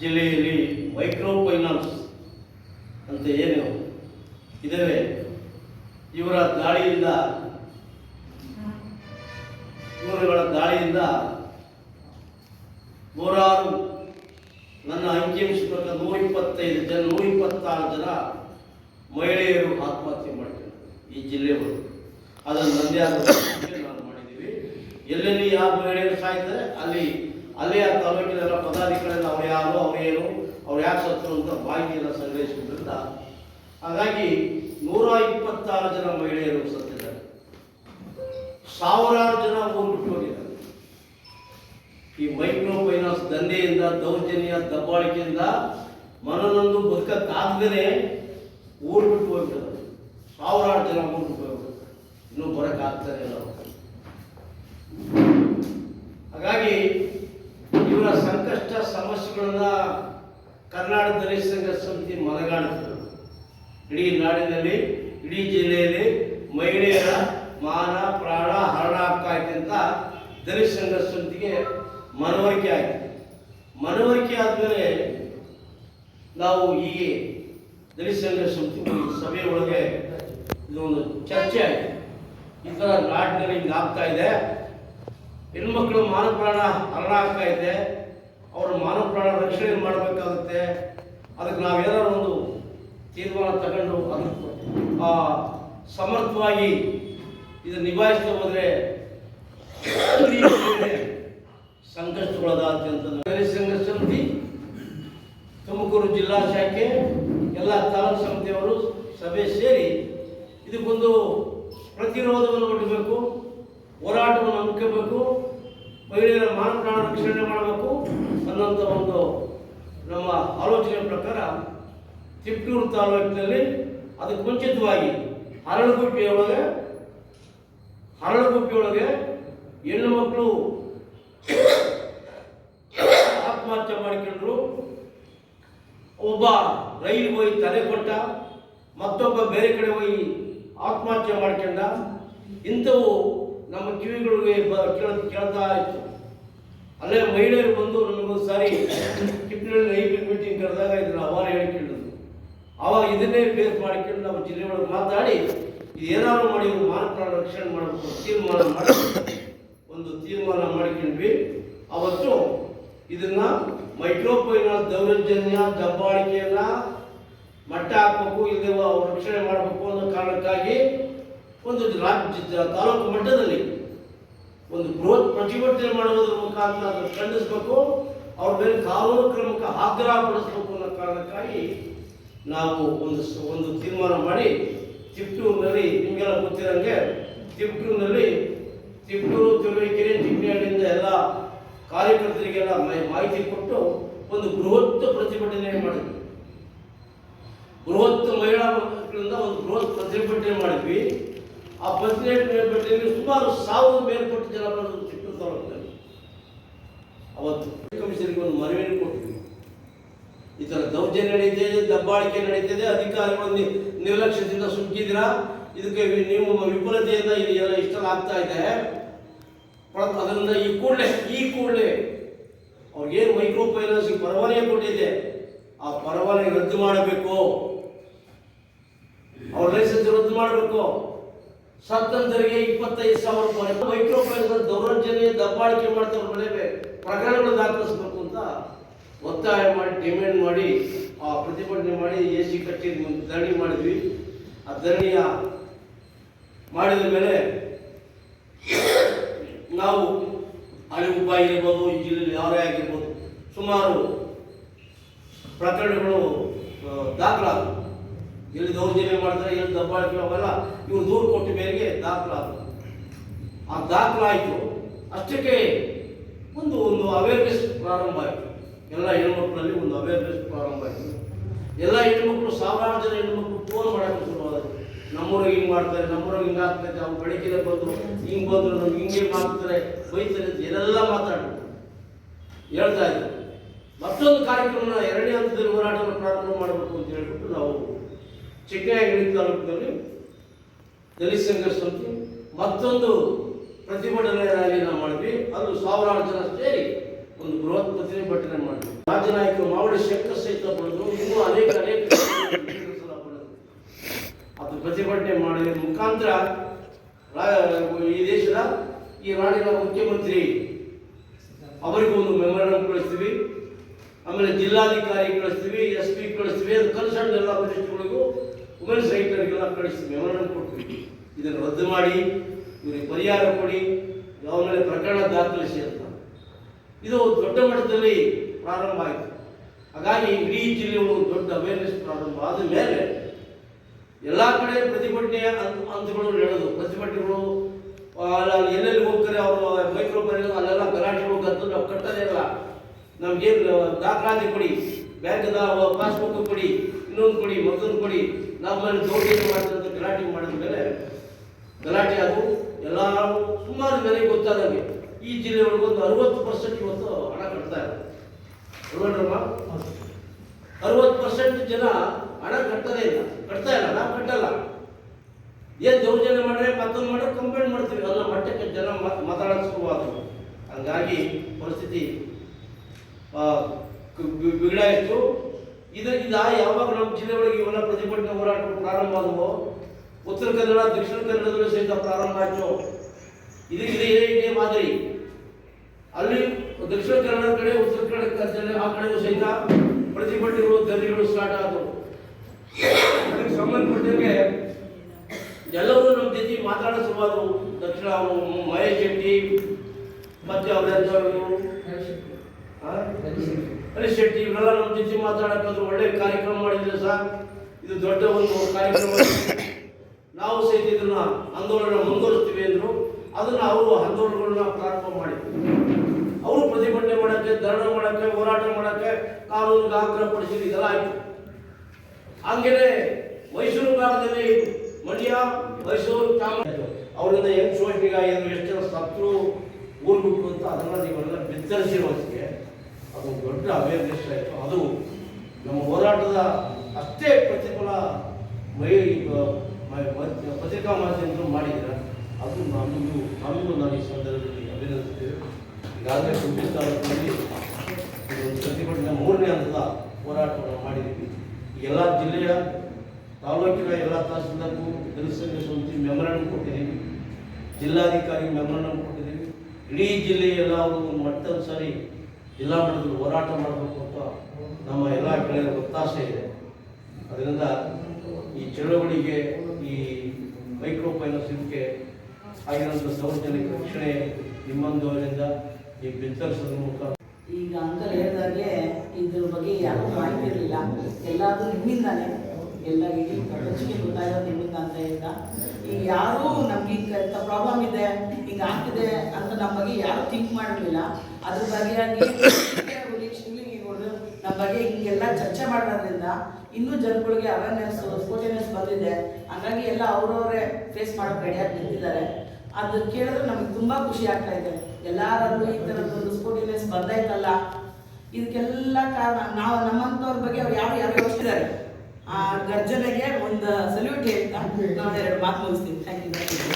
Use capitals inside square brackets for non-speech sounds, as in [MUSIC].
ಜಿಲ್ಲೆಯಲ್ಲಿ micro finance ಅಂತ ಏನು ಇದ್ದಾವೆ ಇವರ ದಾಳಿಯಿಂದ, ಇವರುಗಳ ದಾಳಿಯಿಂದ ನೂರಾರು, ನನ್ನ ಅಂಕಿಅಂಶ ಪ್ರಕಾರ ನೂರ ಇಪ್ಪತ್ತೈದು ಜನ ನೂರ ಇಪ್ಪತ್ತಾರು ಜನ ಮಹಿಳೆಯರು ಆತ್ಮಹತ್ಯೆ ಮಾಡಿದ್ದಾರೆ ಈ ಜಿಲ್ಲೆಯವರು. ಅದನ್ನು ನಂದೇ ನಾವು ಮಾಡಿದ್ದೀವಿ. ಎಲ್ಲೆಲ್ಲಿ ಯಾವ ಮಹಿಳೆಯರು ಸಾಯ್ತಾರೆ, ಅಲ್ಲಿ ಅಲ್ಲಿ ಆ ತಾಲೂಕಿನ ಪದಾಧಿಕಾರಿಗಳು ಅವ್ರು ಯಾರು ಅವರೇನು ಅವ್ರು ಯಾಕೆ ಸತ್ತರು ಅಂತ ಮಾಹಿತಿಯನ್ನು ಸಂಗ್ರಹಿಸುವುದರಿಂದ ಹಾಗಾಗಿ ನೂರ ಇಪ್ಪತ್ತಾರು ಜನ ಮಹಿಳೆಯರು ಸತ್ತಿದ್ದಾರೆ. ಸಾವಿರಾರು ಜನ ಊರು ಬಿಟ್ಟು ಹೋಗಿದ್ದಾರೆ. ಈ ಮೈಕ್ರೋ ಫೈನಾನ್ಸ್ ದಂಧೆಯಿಂದ, ದೌರ್ಜನ್ಯ, ದಬ್ಬಾಳಿಕೆಯಿಂದ ಮನನೊಂದು ಬದುಕಕ್ಕಾಗದೇ ಊರು ಬಿಟ್ಟು ಹೋಗ್ಬಿಟ್ಟಿದ್ದಾರೆ. ಸಾವಿರಾರು ಜನ ಊರು ಬಿಟ್ಟು ಹೋಗ್ಬಿಟ್ಟಿದ್ದಾರೆ. ಇನ್ನೂ ಅವ್ರು. ಹಾಗಾಗಿ ಇವರ ಸಂಕಷ್ಟ ಸಮಸ್ಯೆಗಳನ್ನ ಕರ್ನಾಟಕ ದಲಿತ ಸಂಘ ಸಮಿತಿ ಮನಗಾಣುತ್ತದೆ ಇಡೀ ನಾಡಿನಲ್ಲಿ, ಇಡೀ ಜಿಲ್ಲೆಯಲ್ಲಿ ಮಹಿಳೆಯರ ಮಾನ, ಪ್ರಾಣ ಹರಣ ಆಗ್ತಾ ಅಂತ ದಲಿತ ಸಂಘ ಸಮಿತಿಗೆ ಮನವರಿಕೆ ಆಗಿದೆ. ಮನವರಿಕೆ ಆದಮೇಲೆ ನಾವು ಈಗ ದಲಿತ ಸಂಘ ಸಮಿತಿ ಸಭೆ ಒಳಗೆ ಇದೊಂದು ಚರ್ಚೆ ಆಯಿತು. ಈ ಥರ ನಾಡಿನಲ್ಲಿ ಹಿಂಗೆ ಆಗ್ತಾ ಇದೆ. ಹೆಣ್ಮಕ್ಳು ಮಾನವ ಪ್ರಾಣ ಹರಣ ಆಗ್ತಾ ಇದೆ. ಅವರ ಮಾನವ ಪ್ರಾಣ ರಕ್ಷಣೆ ಮಾಡಬೇಕಾಗುತ್ತೆ. ಅದಕ್ಕೆ ನಾವೇನಾದ್ರು ಒಂದು ತೀರ್ಮಾನ ತಗೊಂಡು ಆ, ಸಮರ್ಥವಾಗಿ ಇದನ್ನು ನಿಭಾಯಿಸ್ತಾ ಹೋದರೆ ದಲಿತ ಸಂಘ ಸಮಿತಿ ತುಮಕೂರು ಜಿಲ್ಲಾ ಶಾಖೆ ಎಲ್ಲ ತಾಲೂಕು ಸಮಿತಿಯವರು ಸಭೆ ಸೇರಿ ಇದಕ್ಕೊಂದು ಪ್ರತಿರೋಧವನ್ನು ಒಡ್ಡಬೇಕು ಹೋರಾಟವನ್ನು ಹಮ್ಮಿಕೋಬೇಕು ಮಹಿಳೆಯರ ಮಾನ ಪ್ರಾಣ ರಕ್ಷಣೆ ಮಾಡಬೇಕು ಅನ್ನೋಂಥ ಒಂದು ನಮ್ಮ ಆಲೋಚನೆ ಪ್ರಕಾರ ತಿಪ್ಪೂರು ತಾಲೂಕಿನಲ್ಲಿ ಅದಕ್ಕೆ ಮುಂಚಿತವಾಗಿ ಹರಳುಗುಪ್ಪಿಯೊಳಗೆ ಹರಳುಗುಪ್ಪಿಯೊಳಗೆ ಹೆಣ್ಣು ಮಕ್ಕಳು ಆತ್ಮಹತ್ಯೆ ಮಾಡಿಕೊಂಡ್ರು. ಒಬ್ಬ ರೈಲು ಹೋಗಿ ತಲೆ ಕೊಟ್ಟ, ಮತ್ತೊಬ್ಬ ಬೇರೆ ಕಡೆ ಹೋಗಿ ಆತ್ಮಹತ್ಯೆ ಮಾಡ್ಕೊಂಡ, ಇಂಥವು ನಮ್ಮ ಕಿವಿಗಳಿಗೆ ಕೇಳ್ತಾ ಇತ್ತು. ಅಲ್ಲೇ ಮಹಿಳೆಯರು ಬಂದು ನಮಗೊಂದು ಸಾರಿ ಕಿಪ್ನಲ್ಲಿ ಐಪಿ ಮೀಟಿಂಗ್ ಕರೆದಾಗ ಇದನ್ನ ಹೇಳಿ ಕೇಳಿದ್ರು. ಅವಾಗ ಇದನ್ನೇ ಬೇಸ್ ಮಾಡಿಕೊಂಡು ನಮ್ಮ ಜಿಲ್ಲೆ ಮಾತಾಡಿ ಏನಾದರೂ ಮಾಡಿ ಒಂದು ಮಾನ ಪ್ರಾಣ ರಕ್ಷಣೆ ಮಾಡಬೇಕು ತೀರ್ಮಾನ ಮಾಡಿ, ಒಂದು ತೀರ್ಮಾನ ಮಾಡಿಕೊಂಡ್ವಿ. ಅವತ್ತು ಇದನ್ನ ಮೈಕ್ರೋ ಫೈನಾನ್ಸ್ ದೌರ್ಜನ್ಯ, ದಬ್ಬಾಳಿಕೆಯನ್ನ ಮಟ್ಟ ಹಾಕಬೇಕು ಇಲ್ಲದೆ ಅವ್ರ ರಕ್ಷಣೆ ಮಾಡಬೇಕು ಅನ್ನೋ ಕಾರಣಕ್ಕಾಗಿ ಒಂದು ತಾಲೂಕು ಮಟ್ಟದಲ್ಲಿ ಒಂದು ಬೃಹತ್ ಪ್ರತಿಭಟನೆ ಮಾಡುವುದರ ಮುಖಾಂತರ ಅದನ್ನು ಖಂಡಿಸಬೇಕು. ಅವ್ರ ಮೇಲೆ ಕಾನೂನು ಕ್ರಮಕ್ಕೆ ಆಗ್ರಹ ಪಡಿಸಬೇಕು ಅನ್ನೋ ಕಾರಣಕ್ಕಾಗಿ ನಾವು ಒಂದು ಒಂದು ತೀರ್ಮಾನ ಮಾಡಿ ತಿಪ್ಟೂರಿನಲ್ಲಿ ನಿಮಗೆಲ್ಲ ಗೊತ್ತಿರಂಗೆ ತಿಪ್ಟೂರಿನಲ್ಲಿ ತಿಪ್ಟೂರು ತಿರುವೇಕೆರೆ ತಿಪ್ಪಿನಿಂದ ಎಲ್ಲ ಕಾರ್ಯಕರ್ತರಿಗೆಲ್ಲ ಮಾಹಿತಿ ಕೊಟ್ಟು ಒಂದು ಬೃಹತ್ ಪ್ರತಿಭಟನೆ ಮಾಡಿದ್ವಿ. ಬೃಹತ್ ಮಹಿಳಾ ಒಂದು ಬೃಹತ್ ಪ್ರತಿಭಟನೆ ಮಾಡಿದ್ವಿ. ಆ ಪ್ರತಿಭಟನೆಯಲ್ಲಿ ಸುಮಾರು ಸಾವಿರ ಮೇಲ್ಪಟ್ಟು ಜನ ಬಂದು ಚಿತ್ತೂರು ತಾಲೂಕಿನಲ್ಲಿ ಅವತ್ತು ಕಮಿಷನ್ಗೆ ಒಂದು ಮನವಿಯನ್ನು ಕೊಟ್ಟಿದ್ವಿ. ಈ ಥರ ದೌರ್ಜನ್ಯ ನಡೀತಿದೆ ದಬ್ಬಾಳಿಕೆ ನಡೀತಿದೆ ಅಧಿಕಾರಿಗಳು ನಿ- ನಿರ್ಲಕ್ಷ್ಯದಿಂದ ಸುಗ್ಗಿದ್ದೀರಾ ಇದಕ್ಕೆ ನೀವು ವಿಫಲತೆಯಿಂದ ಇಲ್ಲಿ ಎಲ್ಲ ಇಷ್ಟೆಲ್ಲ ಆಗ್ತಾ ಇದೆ. ಅದರಿಂದ ಈ ಕೂಡಲೇ ಈ ಕೂಡಲೇ ಅವ್ರಿಗೇನು ಮೈಕ್ರೋ ಫೈನಾನ್ಸ್ ಪರವಾನಗಿ ಕೊಟ್ಟಿದೆ, ಆ ಪರವಾನಗಿ ರದ್ದು ಮಾಡಬೇಕು. ಅವ್ರ ಲೈಸೆನ್ಸ್ ರದ್ದು ಮಾಡಬೇಕು. ಸತ್ತಂತರಿಗೆ ಇಪ್ಪತ್ತೈದು ಸಾವಿರ ರೂಪಾಯಿ. ಮೈಕ್ರೋ ಫೈನಾನ್ಸ್ ದೌರ್ಜನ್ಯ, ದಬ್ಬಾಳಿಕೆ ಮಾಡ್ತಾರೆ ಮೇಲೆ ಪ್ರಕರಣಗಳು ದಾಖಲಿಸಬೇಕು ಅಂತ ಒತ್ತಾಯ ಮಾಡಿ, ಡಿಮ್ಯಾಂಡ್ ಮಾಡಿ, ಆ ಪ್ರತಿಭಟನೆ ಮಾಡಿ, ಎ ಸಿ ಕಚೇರಿ ಧರಣಿ ಮಾಡಿದ್ವಿ. ಆ ಧರಣಿಯ ಮಾಡಿದ ಮೇಲೆ ನಾವು ಅಳಿಗುಪ್ಪ ಆಗಿರ್ಬೋದು, ಈ ಜಿಲ್ಲೆಯಲ್ಲಿ ಯಾರೇ ಆಗಿರ್ಬೋದು, ಸುಮಾರು ಪ್ರಕರಣಗಳು ದಾಖಲಾದವು. ಎಲ್ಲಿ ದೌರ್ಜನ್ಯ ಮಾಡಿದ್ರೆ ಎಲ್ಲಿ ದಬ್ಬಾಳಿಕೆ ಅವೆಲ್ಲ ಇವ್ರು ದೂರು ಕೊಟ್ಟ ಮೇರೆಗೆ ದಾಖಲಾದ ಆ ದಾಖಲಾಯಿತು. ಅಷ್ಟಕ್ಕೆ ಒಂದು ಒಂದು ಅವೇರ್ನೆಸ್ ಪ್ರಾರಂಭ ಆಯಿತು. ಎಲ್ಲ ಹೆಣ್ಮಕ್ಳಲ್ಲಿ ಒಂದು ಅವೇರ್ನೆಸ್ ಪ್ರಾರಂಭ ಆಯಿತು. ಎಲ್ಲ ಹೆಣ್ಮಕ್ಳು, ಸಾವಿರಾರು ಜನ ಹೆಣ್ಮಕ್ಳು ಫೋನ್ ಮಾಡೋಕ್ಕೆ ಶುರುವಾದರು. ನಮ್ಮೂರಿಗೆ ಹಿಂಗೆ ಮಾಡ್ತಾರೆ, ನಮ್ಮೂರಿಗೆ ಹಿಂಗೆ ಆಗ್ತೈತೆ, ಅವ್ರು ಬೆಳಗ್ಗೆ ಬಂದರು, ಹಿಂಗೆ ಬಂದರು, ನಮ್ಗೆ ಹಿಂಗೆ ಮಾಡ್ತಾರೆ, ಬೈತಾರೆ ಅಂತ ಏನೆಲ್ಲ ಹೇಳ್ತಾ ಇದ್ರು. ಮತ್ತೊಂದು ಕಾರ್ಯಕ್ರಮ ಎರಡನೇ ಹಂತದಲ್ಲಿ ಹೋರಾಟವನ್ನು ಪ್ರಾರಂಭ ಮಾಡಬೇಕು ಅಂತ ಹೇಳ್ಬಿಟ್ಟು ನಾವು ಚಿಕ್ಕನಾಯಗಡಿ ತಾಲೂಕಿನಲ್ಲಿ ದಲಿತ ಸಂಘರ್ಷ ಸಮಿತಿ ಮತ್ತೊಂದು ಪ್ರತಿಭಟನೆ ರ್ಯಾಲಿಯನ್ನು ಮಾಡಿದ್ವಿ. ಅದು ಸಾವಿರಾರು ಜನ ಸೇರಿ ಒಂದು ಬೃಹತ್ ಪ್ರತಿಭಟನೆ ಮಾಡಿದ್ವಿ. ರಾಜ್ಯ ನಾಯಕರು ಮಾವಡಿ ಶಂಕರ್ ಸಹಿತ ಬಂದು ಇನ್ನೂ ಅನೇಕ ಅನೇಕ. [COUGHS] ಅದು ಪ್ರತಿಭಟನೆ ಮಾಡಿದ ಮುಖಾಂತರ ಈ ದೇಶದ ಈ ನಾಡಿನ ಮುಖ್ಯಮಂತ್ರಿ ಅವರಿಗೂ ಒಂದು ಮೆಮೊರಂಡಮ್ ಕಳಿಸ್ತೀವಿ. ಆಮೇಲೆ ಜಿಲ್ಲಾಧಿಕಾರಿ ಕಳಿಸ್ತೀವಿ, ಎಸ್ ಪಿ ಕಳಿಸ್ತೀವಿ. ಅದು ಕನ್ಸರ್ನ್ ಎಲ್ಲ ಮಿನಿಸ್ಟ್ರುಗಳಿಗೂ ವುಮೆನ್ ಸೈಟರಿಗೆಲ್ಲ ಕಳಿಸಿ ಮೆಮೊರಂಡಮ್ ಕೊಡ್ತೀವಿ. ಇದನ್ನು ರದ್ದು ಮಾಡಿ, ಇವರಿಗೆ ಪರಿಹಾರ ಕೊಡಿ ಅವರ ಮೇಲೆ ಪ್ರಕರಣ ದಾಖಲಿಸಿ ಅಂತ. ಇದು ದೊಡ್ಡ ಮಟ್ಟದಲ್ಲಿ ಪ್ರಾರಂಭ ಆಯಿತು. ಹಾಗಾಗಿ ಇಡೀ ಜಿಲ್ಲೆ ಒಂದು ದೊಡ್ಡ ಅವೇರ್ನೆಸ್ ಪ್ರಾರಂಭ ಆದ ಮೇಲೆ ಎಲ್ಲ ಕಡೆ ಪ್ರತಿಭಟನೆ ಹಂತಗಳು ನಡೆದು, ಪ್ರತಿಭಟನೆಗಳು ಅಲ್ಲಿ ಎಲ್ಲೆಲ್ಲಿ ಹೋಗ್ತಾರೆ ಅವರು ಮೈಕ್ರೋ ಅಲ್ಲೆಲ್ಲ ಗಲಾಟೆಗಳು ಗದ್ದು ನಾವು ಕಟ್ಟೋದೇ ಇಲ್ಲ. ನಮ್ಗೇನು ದಾಖಲಾತಿ ಕೊಡಿ, ಬ್ಯಾಂಕ್ದ ಪಾಸ್ಬುಕ್ ಕೊಡಿ, ಇನ್ನೊಂದು ಕೊಡಿ, ಮತ್ತೊಂದು ಕೊಡಿ. ನಮ್ಮಲ್ಲಿ ದೌರ್ಜನ್ಯ ಮಾಡಿದಂಥ ಗಲಾಟೆ ಮಾಡಿದ ಮೇಲೆ ಗಲಾಟೆ ಅದು ಎಲ್ಲ ಸುಮಾರು ಜನರಿಗೆ ಗೊತ್ತಾದಂಗೆ ಈ ಜಿಲ್ಲೆ ಒಳಗೊಂದು ಅರವತ್ತು ಪರ್ಸೆಂಟ್ ಇವತ್ತು ಹಣ ಕಟ್ತಾ ಇದೆ. ಅರವತ್ತು ಪರ್ಸೆಂಟ್ ಜನ ಹಣ ಕಟ್ಟದೇ ಇಲ್ಲ. ಕಟ್ತಾ ಇಲ್ಲ ನಾವು ಕಟ್ಟಲ್ಲ. ಏನು ದೌರ್ಜನ್ಯ ಮಾಡ್ರೆ ಮತ್ತೊಂದು ಮಾಡ್ರೆ ಕಂಪ್ಲೇಂಟ್ ಮಾಡ್ತೀವಿ. ಅಲ್ಲ ಮಟ್ಟಕ್ಕೆ ಜನ ಮತ್- ಮಾತಾಡಕ್ ಶುರುವಾದ್ರು. ಹಂಗಾಗಿ ಪರಿಸ್ಥಿತಿ ಬಿಗಡಾಯಿತು ಇದು ಇದ ಯಾವಾಗ ನಮ್ಮ ಜಿಲ್ಲೆ ಒಳಗೆ ಇವೆಲ್ಲ ಪ್ರತಿಭಟನೆ ಹೋರಾಟ ಪ್ರಾರಂಭ ಆದವು ಉತ್ತರ ಕನ್ನಡ ದಕ್ಷಿಣ ಕನ್ನಡದಲ್ಲೂ ಸಹಿತ ಪ್ರಾರಂಭ ಆಯಿತು. ಇದು ಇದೇ ಇದೇ ಮಾದರಿ. ಅಲ್ಲಿ ದಕ್ಷಿಣ ಕನ್ನಡ ಕಡೆ ಉತ್ತರ ಕನ್ನಡ ಆ ಕಡೆಗೂ ಸಹಿತ ಪ್ರತಿಭಟನೆಗಳು ಧರಣಿಗಳು ಸ್ಟಾರ್ಟ್ ಆದವು. ಅದಕ್ಕೆ ಸಂಬಂಧಪಟ್ಟಂಗೆ ಎಲ್ಲರೂ ನಮ್ಮ ಜೊತೆ ಮಾತಾಡೋ ಶುರುವಾದವು ದಕ್ಷಿಣ ಮಹೇಶ್ ಶೆಟ್ಟಿ ಮತ್ತೆ ಅವ್ರ ಹರೀಶ್ ಶೆಟ್ಟಿ ಇವರೆಲ್ಲ ನಮ್ಮ ಜೊತೆ ಮಾತಾಡಕ್ಕಾದ್ರು ಒಳ್ಳೆ ಕಾರ್ಯಕ್ರಮ ಮಾಡಿದ್ರೆ ಸರ್ ಇದು ದೊಡ್ಡ ಒಂದು ಕಾರ್ಯಕ್ರಮ. ನಾವು ಸಹಿತ ಇದನ್ನ ಆಂದೋಲನ ಮುಂದುವರಿಸ್ತೀವಿ ಅಂದರು, ಅದನ್ನು ಅವರು ಆಂದೋಲನಗಳನ್ನ ಪ್ರಾರಂಭ ಮಾಡಿದ್ರು. ಅವರು ಪ್ರತಿಭಟನೆ ಮಾಡಕ್ಕೆ, ಧರಣ ಮಾಡಕ್ಕೆ, ಹೋರಾಟ ಮಾಡಕ್ಕೆ ಕಾನೂನಿಗೆ ಪಡಿಸಿದ ಇದೆಲ್ಲ ಆಯಿತು. ಹಂಗೇನೆ ಮೈಸೂರು ಕಾಲದಲ್ಲಿ ಮಂಡ್ಯ, ಮೈಸೂರು ಚಾಮರಾಜ ಅವರಿಂದ ಹೆಂಗ್ ಶೋಷಣೆಗಾಗಿದ್ರು ಎಷ್ಟು ಜನ ಸತ್ರು ಊರು ಬಿಟ್ಟು ಅಂತ ಅದನ್ನ ನೀವೆಲ್ಲ ಬಿತ್ತರಿಸಿರೋದಕ್ಕೆ ಅದು ದೊಡ್ಡ ಅವೇರ್ನೆಸ್ ಆಯಿತು ಅದು ನಮ್ಮ ಹೋರಾಟದ ಅಷ್ಟೇ ಪ್ರತಿಫಲ ಮೈ, ಪತ್ರಿಕಾ ಮಾಧ್ಯಮಗಳು ಮಾಡಿದ್ರೆ ಅದು ನಮಗೂ ನಮಗೂ ನಾನು ಈ ಸಂದರ್ಭದಲ್ಲಿ ಅಭಿನಂದಿಸ್ತೇವೆ. ಈಗಾಗಲೇ ಸುದ್ದಿ ತಾಲೂಕಿನಲ್ಲಿ ಇದೊಂದು ಪ್ರತಿಭಟನೆ ಮೂರನೇ ಹಂತದ ಹೋರಾಟವನ್ನು ಮಾಡಿದ್ದೀವಿ. ಎಲ್ಲ ಜಿಲ್ಲೆಯ ತಾಲೂಕಿನ ಎಲ್ಲ ತಹಸೀಲ್ದಾರ್ಗೂ ಜನಸಂಖ್ಯೆ ಸಮಿತಿ ಮೆಮೊರಂಡಮ್ ಕೊಟ್ಟಿದ್ದೀವಿ. ಜಿಲ್ಲಾಧಿಕಾರಿ ಮೆಮೊರಂಡಮ್ ಕೊಟ್ಟಿದ್ದೀವಿ. ಇಡೀ ಜಿಲ್ಲೆಯೆಲ್ಲ ಒಂದು ಮಟ್ಟದ ಸಾರಿ ಜಿಲ್ಲಾ ಮಟ್ಟದಲ್ಲಿ ಹೋರಾಟ ಮಾಡಬೇಕು ಅಂತ ನಮ್ಮ ಎಲ್ಲ ಗೆಳೆಯರ ಒತ್ತಾಸೆ ಇದೆ. ಅದರಿಂದ ಈ ಚಳವಳಿಗೆ, ಈ ಮೈಕ್ರೋ ಫೈನಾನ್ಸ್ ಇದಕ್ಕೆ ಆಗಿರುವಂಥ ಸಾರ್ವಜನಿಕ ರಕ್ಷಣೆ ನಿಮ್ಮಂದವರಿಂದ ಈ ಬಿತ್ತರಿಸೋದ್ರ ಮೂಲಕ. ಈಗ ಅಂಕಲ್ ಹೇಳಿದಾಗೆ ಇದ್ರ ಬಗ್ಗೆ ಯಾರು ಮಾಹಿತಿ ಎಲ್ಲಾದ್ರೂ ನಿಮ್ಮಿಂದಾನೆ. ಎಲ್ಲ ಇಡೀ ಪ್ರಪಂಚಕ್ಕೆ ಗೊತ್ತಾಗೋದು ನಿಮ್ಮಿಂದ ಅಂತ ಇಲ್ಲ ಈಗ ಯಾರೂ ನಮ್ಗೆ ಇಂಥ ಪ್ರಾಬ್ಲಮ್ ಇದೆ, ಈಗ ಆಗ್ತಿದೆ ಅಂತ ನಮ್ಮ ಬಗ್ಗೆ ಯಾರೂ ಥಿಂಕ್ ಮಾಡಿರಲಿಲ್ಲ ಅದ್ರ ಬಗ್ಗೆ ಇವ್ರು ನಮ್ಮ ಬಗ್ಗೆ ಹಿಂಗೆಲ್ಲ ಚರ್ಚೆ ಮಾಡೋದ್ರಿಂದ ಇನ್ನೂ ಜನಗಳಿಗೆ ಅವೇರ್ನೆಸ್ ಸ್ಪೋಟಿನೆಸ್ ಬಂದಿದೆ. ಹಂಗಾಗಿ ಎಲ್ಲ ಅವರವರೇ ಫೇಸ್ ಮಾಡೋಕೆ ರೆಡಿಯಾಗಿ ನಿಂತಿದ್ದಾರೆ. ಅದು ಕೇಳಿದ್ರೆ ನಮ್ಗೆ ತುಂಬ ಖುಷಿ ಆಗ್ತಾ ಇದೆ. ಎಲ್ಲರಲ್ಲೂ ಈ ಥರದ್ದೊಂದು ಸ್ಪೋಟಿನೆಸ್ ಬಂದೈತಲ್ಲ ಇದಕ್ಕೆಲ್ಲ ಕಾರಣ ನಾವು, ನಮ್ಮಂಥವ್ರ ಬಗ್ಗೆ ಅವ್ರು ಯಾರು ಯಾರು ಯೋಚಿಸಿದ್ದಾರೆ? ಆ ಗರ್ಜನೆಗೆ ಒಂದು ಸಲ್ಯೂಟ್ ಹೇಳ್ತಾ ನಾನು ಎರಡು ಮಾತು ಮುಗಿಸ್ತೀನಿ ಥ್ಯಾಂಕ್ ಯು